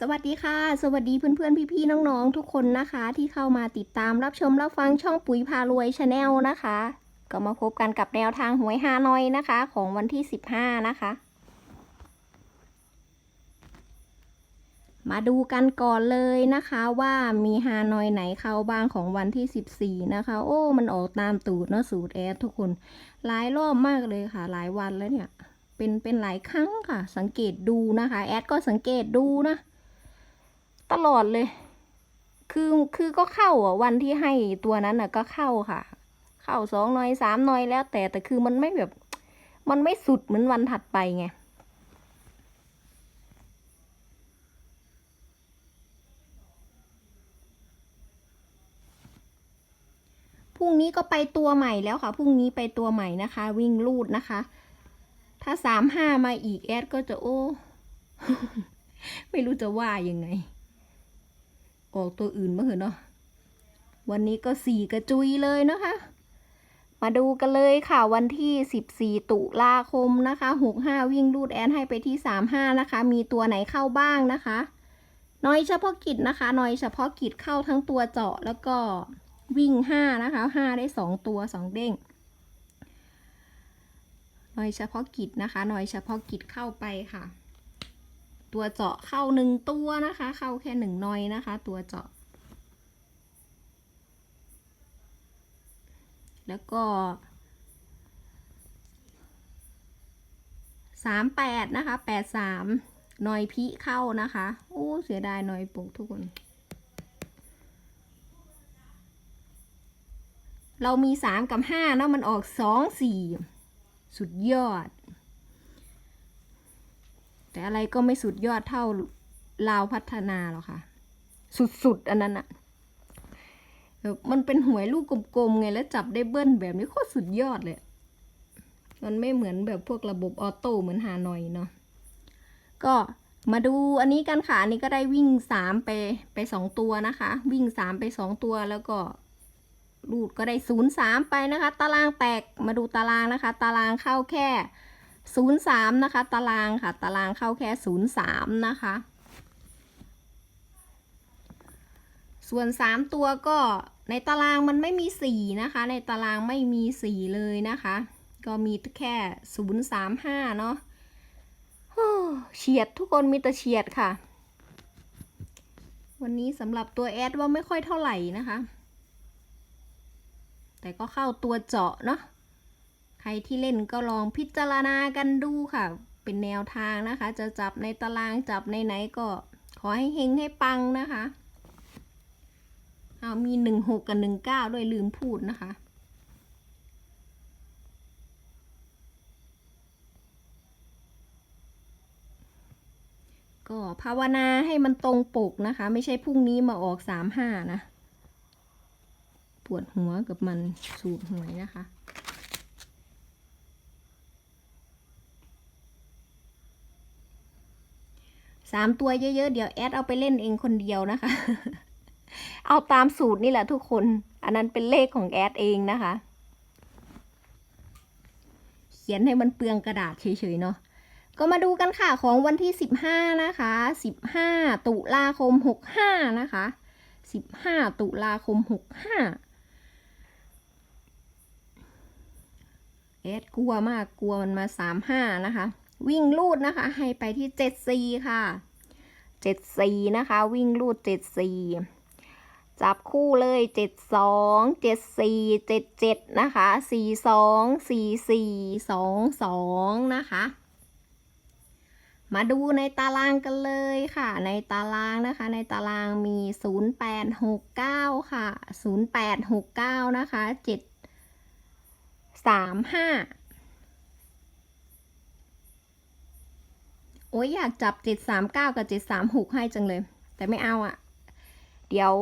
สวัสดีค่ะ สวัสดีเพื่อนๆ พี่ๆ น้องๆ ทุกคนนะคะ ที่เข้ามาติดตามรับชมรับฟังช่องปุ๋ยพารวยชาแนลนะคะ ก็มาพบกันกับแนวทางหวยฮานอยนะคะ ของวันที่ 15 นะคะ มาดูกันก่อนเลยนะคะว่ามีฮานอยไหนเข้าบ้างของวันที่ 14 นะคะ โอ้ มันออกตามตูดเนาะสูตรแอดทุกคน หลายรอบมากเลยค่ะ หลายวันแล้วเนี่ย เป็นเป็นหลายครั้งค่ะ สังเกตดูนะคะ แอดก็สังเกตดูนะ ตลอดเลย คือคือก็เข้าอะวันที่ให้ตัวนั้นอะก็เข้าค่ะ เข้าสองน่อยสามน่อยแล้ว แต่แต่คือมันไม่แบบ มันไม่สุดเหมือนวันถัดไปไงพรุ่งนี้ก็ไปตัวใหม่แล้วค่ะ พรุ่งนี้ไปตัวใหม่นะคะ วิ่งลูดนะคะ ถ้าสามห้ามาอีกแอดก็จะโอ้ ไม่รู้จะว่ายังไง ออกตัวอื่นมาเหอะเนาะวันนี้ก็สี่กระจุยเลยนะคะ มาดูกันเลยค่ะวันที่ 14 ตุลาคมนะคะ65 วิ่งรูดแอนให้ไปที่ 35 นะคะ มีตัวไหนเข้าบ้างนะคะ น้อยเฉพาะกิจนะคะ น้อยเฉพาะกิจเข้าทั้งตัวเจาะแล้วก็วิ่ง 5 นะคะ 5 ได้ 2 ตัว 2 เด้งน้อยเฉพาะกิจนะคะน้อยเฉพาะกิจเข้าไปค่ะ ตัวเจาะเข้าหนึ่งตัวนะคะ เข้าแค่หนึ่งนอยนะคะ ตัวเจาะ แล้วก็สามแปดนะคะแปดสามนอยพิเข้านะคะโอ้เสียดายนอยปุกทุกคนเรามีสามกับห้านะมันออกสองสี่สุดยอด แต่อะไรก็ไม่สุดยอดเท่าลาวพัฒนาหรอกค่ะ สุดๆ อันนั้นอะมันเป็นหวยลูกกลมๆไงแล้วจับได้เบิ้ลแบบนี้โคตรสุดยอดเลย มันไม่เหมือนแบบพวกระบบออโต้เหมือนฮานอยเนาะ ก็มาดูอันนี้กันค่ะอันนี้ก็ได้วิ่งสามไปไปสองตัวนะคะ วิ่งสามไปสองตัวแล้วก็รูดก็ได้ศูนย์สามไปนะคะ ตารางแตกมาดูตารางนะคะ ตารางเข้าแค่ ศูนย์สามนะคะ ตารางค่ะ ตารางเข้าแค่ศูนย์สามนะคะ ส่วนสามตัวก็ในตารางมันไม่มีสีนะคะ ในตารางไม่มีสีเลยนะคะ ก็มีแค่ศูนย์สามห้าเนาะเฉียดทุกคนมีแต่เฉียดค่ะ วันนี้สำหรับตัวแอดว่าไม่ค่อยเท่าไหร่นะคะ แต่ก็เข้าตัวเจาะเนาะ รที่เล่นก็ลองพิจารณากันดูค่ะ เป็นแนวทางนะคะ จะจับในตารางจับในไหนก็ขอให้เฮงให้ปังนะคะเอามีหนึ่งหกกับหนึ่งเก้าด้วยลืมพูดนะคะก็ภาวนาให้มันตรงปกนะคะ ไม่ใช่พรุ่งนี้มาออกสามห้านะ ปวดหัวกับมันสูบหวยนะคะ สามตัวเยอะๆ เดี๋ยวแอดเอาไปเล่นเองคนเดียวนะคะ เอาตามสูตรนี่แหละทุกคน อันนั้นเป็นเลขของแอดเองนะคะ เขียนให้มันเปลืองกระดาษเฉยๆเนาะ ก็มาดูกันค่ะของวันที่15นะคะ15ตุลาคม65นะคะ15ตุลาคม65เอสกลัวมากกลัวมันมา35นะคะ วิ่งลูดนะคะ ให้ไปที่74ค่ะ74นะคะ วิ่งลูด74จับคู่เลย72 74 77นะคะ42 44 22นะคะ มาดูในตารางกันเลยค่ะ ในตารางนะคะ ในตารางมี0869ค่ะ0869นะคะ7 3 5โอ้ยอยากจับ739กับ736ให้จังเลย แต่ไม่เอาอะ่ะ เดี๋ยว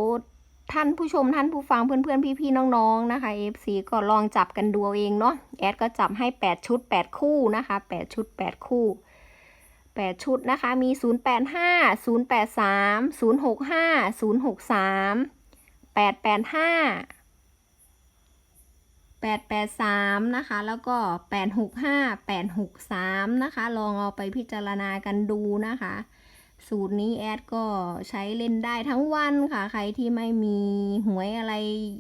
ท่านผู้ชมท่านผู้ฟังเพื่อนๆ พี่ๆ น้องๆ นะคะ FC ก็ลองจับกันดูเอาเองเนาะ แอดก็จับให้ 8 ชุด 8 คู่นะคะ 8 ชุด 8 คู่ 8 ชุดนะคะ มี 085 083 065 063 885 883 นะคะ แล้วก็ 865 863 นะคะ ลองเอาไปพิจารณากันดูนะคะ สูตรนี้แอดก็ใช้เล่นได้ทั้งวันค่ะ ใครที่ไม่มีหวยอะไร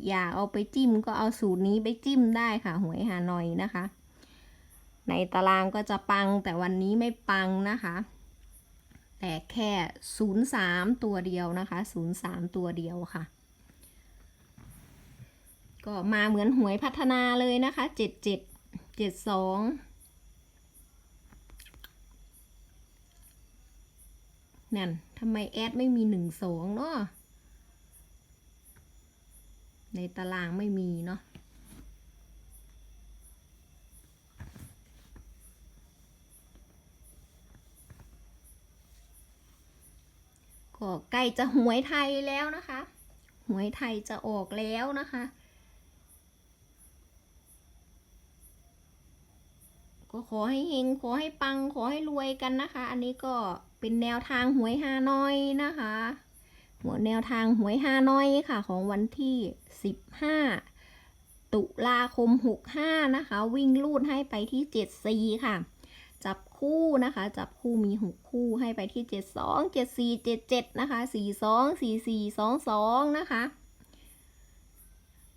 อยากเอาไปจิ้มก็เอาสูตรนี้ไปจิ้มได้ค่ะ หวยฮานอยนะคะ ในตารางก็จะปังแต่วันนี้ไม่ปังนะคะ แต่แค่ 03 ตัวเดียวนะคะ 03 ตัวเดียวค่ะ ก็มาเหมือนหวยพัฒนาเลยนะคะ77 72นั่นทำไมแอดไม่มีหนึ่งสองเนาะในตารางไม่มีเนาะก็ใกล้จะหวยไทยแล้วนะคะ หวยไทยจะออกแล้วนะคะ ก็ขอให้เฮงขอให้ปังขอให้รวยกันนะคะ อันนี้ก็เป็นแนวทางหวยฮานอยนะคะหัวแนวทางหวยฮานอยค่ะ ของวันที่ 15 ตุลาคม 65 นะคะ วิ่งลูดให้ไปที่ 74 ค่ะ จับคู่นะคะ จับคู่มี 6 คู่ให้ไปที่ 72 74 77 นะคะ 42 44 22 นะคะ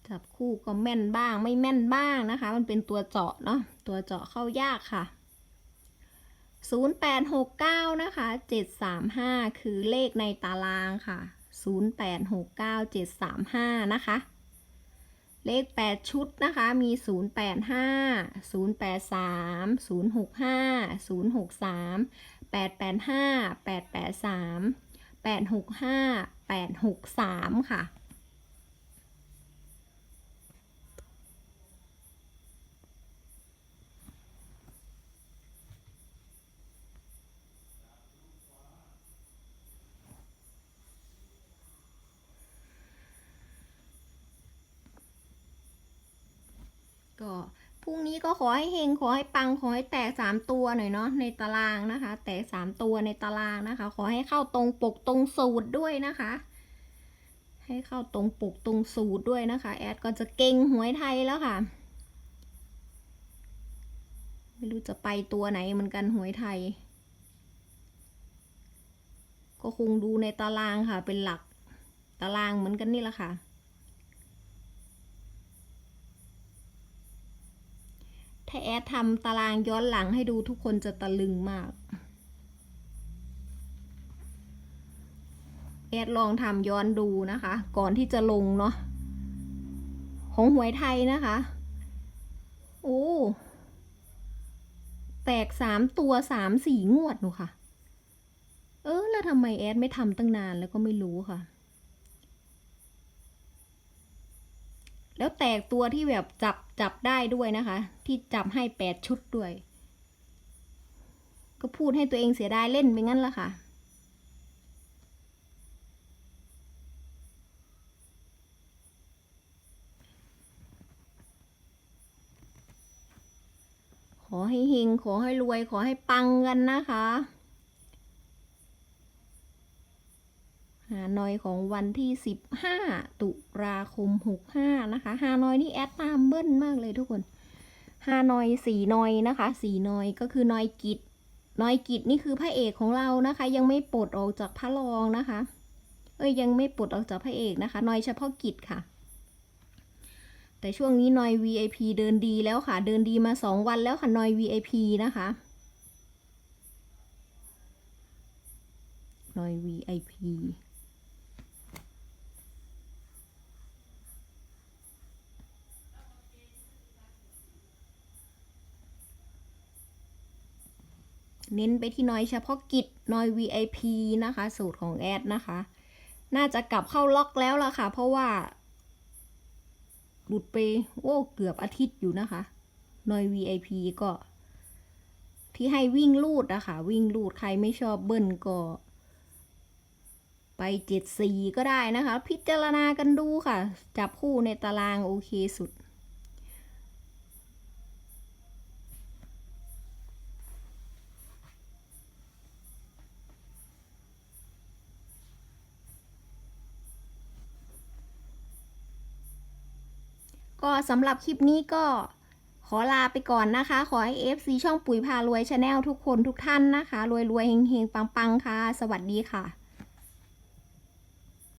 จับคู่ก็แม่นบ้างไม่แม่นบ้างนะคะ มันเป็นตัวเจาะเนาะ ตัวเจาะเข้ายากค่ะ 0869 นะคะ 735 คือเลขในตารางค่ะ 0869 735 นะคะ เลข 8 ชุดนะคะ มี 085 083 065 063 885 883 865 863 ค่ะ ก็พรุ่งนี้ก็ขอให้เฮงขอให้ปังขอให้แตกสามตัวหน่อยเนาะในตารางนะคะ แตกสามตัวในตารางนะคะ ขอให้เข้าตรงปกตรงสูตรด้วยนะคะ ให้เข้าตรงปกตรงสูตรด้วยนะคะ แอดก็จะเก่งหวยไทยแล้วค่ะ ไม่รู้จะไปตัวไหนเหมือนกันหวยไทย ก็คงดูในตารางค่ะเป็นหลักตารางเหมือนกันนี่แหละค่ะ ถ้าแอดทำตารางย้อนหลังให้ดูทุกคนจะตะลึงมาก แอดลองทำย้อนดูนะคะ ก่อนที่จะลงเนาะของหวยไทยนะคะ โอ้ แตกสามตัวสามสี่งวดหนูค่ะ เออ แล้วทำไมแอดไม่ทำตั้งนานแล้วก็ไม่รู้ค่ะ แล้วแตกตัวที่แบบจับจับได้ด้วยนะคะ ที่จับให้แปดชุดด้วย ก็พูดให้ตัวเองเสียดายเล่นไปงั้นละค่ะ ขอให้เฮงขอให้รวยขอให้ปังกันนะคะ ฮานอยของวันที่ 15 ตุลาคม 65 นะคะฮานอยนี่แอดตามเบิ้ลมากเลยทุกคนฮานอยสีนอยนะคะสีนอยก็คือนอยกิจนอยกิจนี่คือพระเอกของเรานะคะ ยังไม่ปลดออกจากพระรองนะคะ เอ้ยยังไม่ปลดออกจากพระเอกนะคะนอยเฉพาะกิจค่ะ แต่ช่วงนี้นอย VIP เดินดีแล้วค่ะ เดินดีมา 2 วันแล้วค่ะนอย VIP นะคะนอย VIP เน้นไปที่น้อยเฉพาะกิจน้อย VIP นะคะ สูตรของแอดนะคะ น่าจะกลับเข้าล็อกแล้วล่ะค่ะ เพราะว่า หลุดไปโอ้เกือบอาทิตย์อยู่นะคะน้อย VIP ก็ ที่ให้วิ่งลูดนะคะ วิ่งลูดใครไม่ชอบเบิ้ลก็ ไปเจ็ดสีก็ได้นะคะ พิจารณากันดูค่ะ จับคู่ในตารางโอเคสุด ก็สำหรับคลิปนี้ก็ขอลาไปก่อนนะคะ ขอให้ FC ช่องปุ๋ยพารวยชาแนลทุกคนทุกท่านนะคะ รวยรวยเฮงเฮงปังปังค่ะ สวัสดีค่ะ